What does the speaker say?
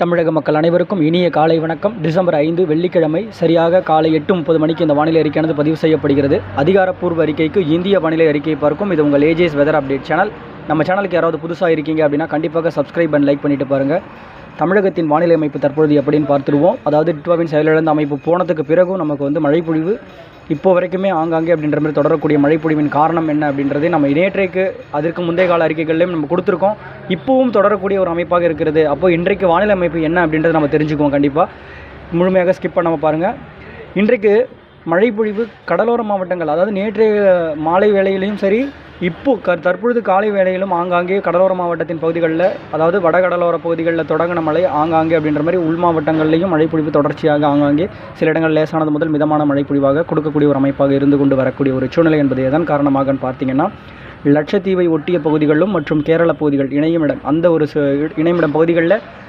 தமிழக மக்கள் அனைவருக்கும் இனிய காலை வணக்கம். டிசம்பர் ஐந்து வெள்ளிக்கிழமை சரியாக காலை எட்டு முப்பது மணிக்கு இந்த வானிலை அறிக்கையானது பதிவு செய்யப்படுகிறது. அதிகாரப்பூர்வ அறிக்கைக்கு இந்திய வானிலை அறிக்கையை பார்க்கும். இது உங்கள் ஏஜேஸ் வெதர் அப்டேட் சேனல் நம்ம சேனலுக்கு யாராவது புதுசாக இருக்கீங்க அப்படின்னா கண்டிப்பாக சப்ஸ்கிரைப் அண்ட் லைக் பண்ணிட்டு பாருங்கள் தமிழகத்தின் வானிலை அமைப்பு தற்பொழுது எப்படின்னு பார்த்துருவோம் அதாவது டிட்வாவின் செயலிழந்த அமைப்பு போனதுக்கு பிறகும் நமக்கு வந்து மழைப்பொழிவு இப்போ வரைக்குமே ஆங்காங்கே அப்படின்ற மாதிரி தொடரக்கூடிய மழைப்பொழிவின் காரணம் என்ன அப்படின்றது நம்ம நேற்றைக்கு அதற்கு முந்தைய கால அறிக்கைகள்லையும் நம்ம கொடுத்துருக்கோம். இப்போவும் தொடரக்கூடிய ஒரு அமைப்பாக இருக்கிறது. அப்போது இன்றைக்கு வானிலை அமைப்பு என்ன அப்படின்றத நம்ம தெரிஞ்சுக்குவோம் கண்டிப்பாக முழுமையாக ஸ்கிப் பண்ணாமல் பாருங்கள் இன்றைக்கு மழைப்பொழிவு கடலோர மாவட்டங்கள் அதாவது நேற்றைய மாலை வேளையிலையும் சரி இப்போ க தற்பொழுது காலை வேளையிலும் ஆங்காங்கே கடலோர மாவட்டத்தின் பகுதிகளில் அதாவது வட கடலோர பகுதிகளில் தொடங்கின மழை ஆங்காங்கே அப்படின்ற மாதிரி உள் மாவட்டங்களிலையும் மழைப்பொழிவு தொடர்ச்சியாக ஆங்காங்கே சில இடங்கள் லேசானது முதல் மிதமான மழைப்பொழிவாக கொடுக்கக்கூடிய ஒரு அமைப்பாக இருந்து கொண்டு வரக்கூடிய ஒரு சூழ்நிலை என்பது எதன் காரணமாகன்னு பார்த்தீங்கன்னா லட்சத்தீவை ஒட்டிய பகுதிகளிலும் மற்றும் கேரள பகுதிகள் இணையமிடம் அந்த ஒரு சு- இணையமிடம் பகுதிகளில்